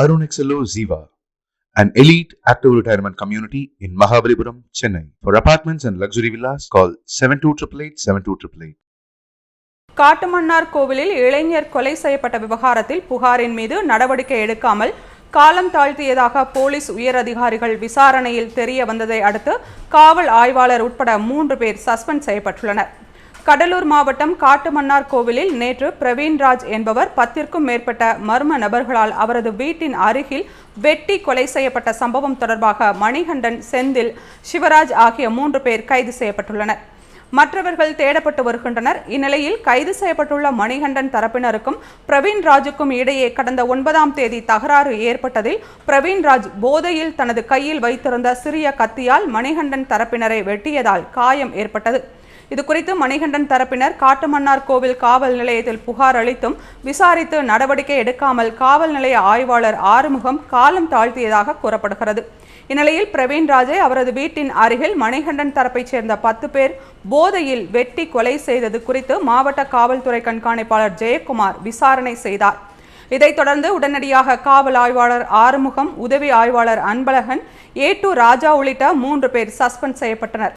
Arun XLO Ziva, an elite active retirement community in Mahabalipuram, Chennai. For apartments and luxury villas, call 7288 72888. Kattumannar கோவிலில் இளைஞர் கொலை செய்யப்பட்ட விவகாரத்தில் புகாரின் மீது நடவடிக்கை எடுக்காமல் காலம் தாழ்த்தியதாக போலீஸ் உயரதிகாரிகள் விசாரணையில் தெரிய வந்ததை அடுத்து காவல் ஆய்வாளர் உட்பட மூன்று பேர் சஸ்பெண்ட் செய்யப்பட்டுள்ளனர் கடலூர் மாவட்டம் காட்டுமன்னார் கோவிலில் நேற்று பிரவீன்ராஜ் என்பவர் பத்திற்கும் மேற்பட்ட மர்ம நபர்களால் அவரது வீட்டின் அருகில் வெட்டி கொலை செய்யப்பட்ட சம்பவம் தொடர்பாக மணிகண்டன் செந்தில் சிவராஜ் ஆகிய மூன்று பேர் கைது செய்யப்பட்டுள்ளனர். மற்றவர்கள் தேடப்பட்டு வருகின்றனர். இந்நிலையில் கைது செய்யப்பட்டுள்ள மணிகண்டன் தரப்பினருக்கும் பிரவீன் ராஜுக்கும் இடையே கடந்த ஒன்பதாம் தேதி தகராறு ஏற்பட்டதில் பிரவீன் ராஜ் போதையில் தனது கையில் வைத்திருந்த சிறிய கத்தியால் மணிகண்டன் தரப்பினரை வெட்டியதால் காயம் ஏற்பட்டது. இதுகுறித்து மணிகண்டன் தரப்பினர் காட்டுமன்னார் கோவில் காவல் நிலையத்தில் புகார் அளித்தும் விசாரித்து நடவடிக்கை எடுக்காமல் காவல் நிலைய ஆய்வாளர் ஆறுமுகம் காலம் தாழ்த்தியதாக கூறப்படுகிறது. இந்நிலையில் பிரவீன் ராஜை அவரது வீட்டின் அருகில் மணிகண்டன் தரப்பைச் சேர்ந்த பத்து பேர் போதையில் வெட்டி கொலை செய்தது குறித்து மாவட்ட காவல்துறை கண்காணிப்பாளர் ஜெயக்குமார் விசாரணை செய்தார். இதைத் தொடர்ந்து உடனடியாக காவல் ஆய்வாளர் ஆறுமுகம் உதவி ஆய்வாளர் அன்பழகன் ஏ டு ராஜா உள்ளிட்ட மூன்று பேர் சஸ்பெண்ட் செய்யப்பட்டனர்.